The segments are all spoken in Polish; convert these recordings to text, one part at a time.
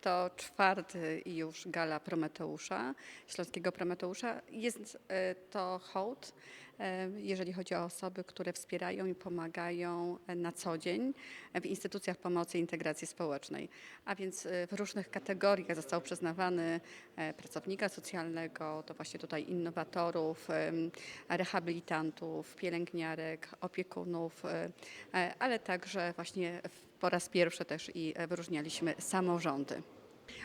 to czwarty już gala Prometeusza, Śląskiego Prometeusza. Jest e, to hołd, jeżeli chodzi o osoby, które wspierają i pomagają e, na co dzień w instytucjach pomocy i integracji społecznej. A więc e, w różnych kategoriach został przyznawany e, pracownika socjalnego, to właśnie tutaj innowatorów, rehabilitantów, pielęgniarek, opiekunów, e, e, ale także właśnie po raz pierwszy też i e, wyróżnialiśmy samorządy.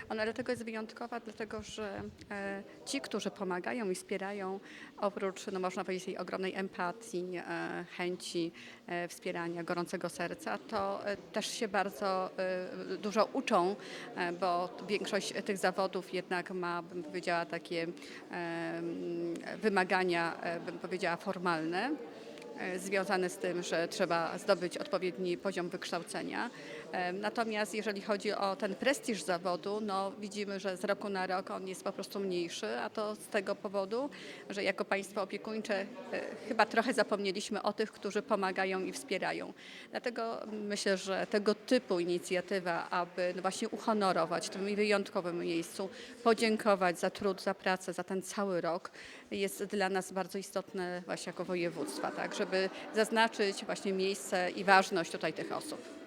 Ona dlatego jest wyjątkowa, dlatego że e, ci, którzy pomagają i wspierają, oprócz, no można powiedzieć, tej ogromnej empatii, e, chęci e, wspierania, gorącego serca, to e, też się bardzo e, dużo uczą, e, bo większość tych zawodów jednak ma, bym powiedziała, takie e, wymagania, e, bym powiedziała, formalne związane z tym, że trzeba zdobyć odpowiedni poziom wykształcenia. E, Natomiast jeżeli chodzi o ten prestiż zawodu, no widzimy, że z roku na rok on jest po prostu mniejszy, a to z tego powodu, że jako państwo opiekuńcze e, chyba trochę zapomnieliśmy o tych, którzy pomagają i wspierają. Dlatego myślę, że tego typu inicjatywa, aby no właśnie uhonorować w tym wyjątkowym miejscu, podziękować za trud, za pracę, za ten cały rok, jest dla nas bardzo istotne właśnie jako województwa, tak, żeby zaznaczyć właśnie miejsce i ważność tutaj tych osób.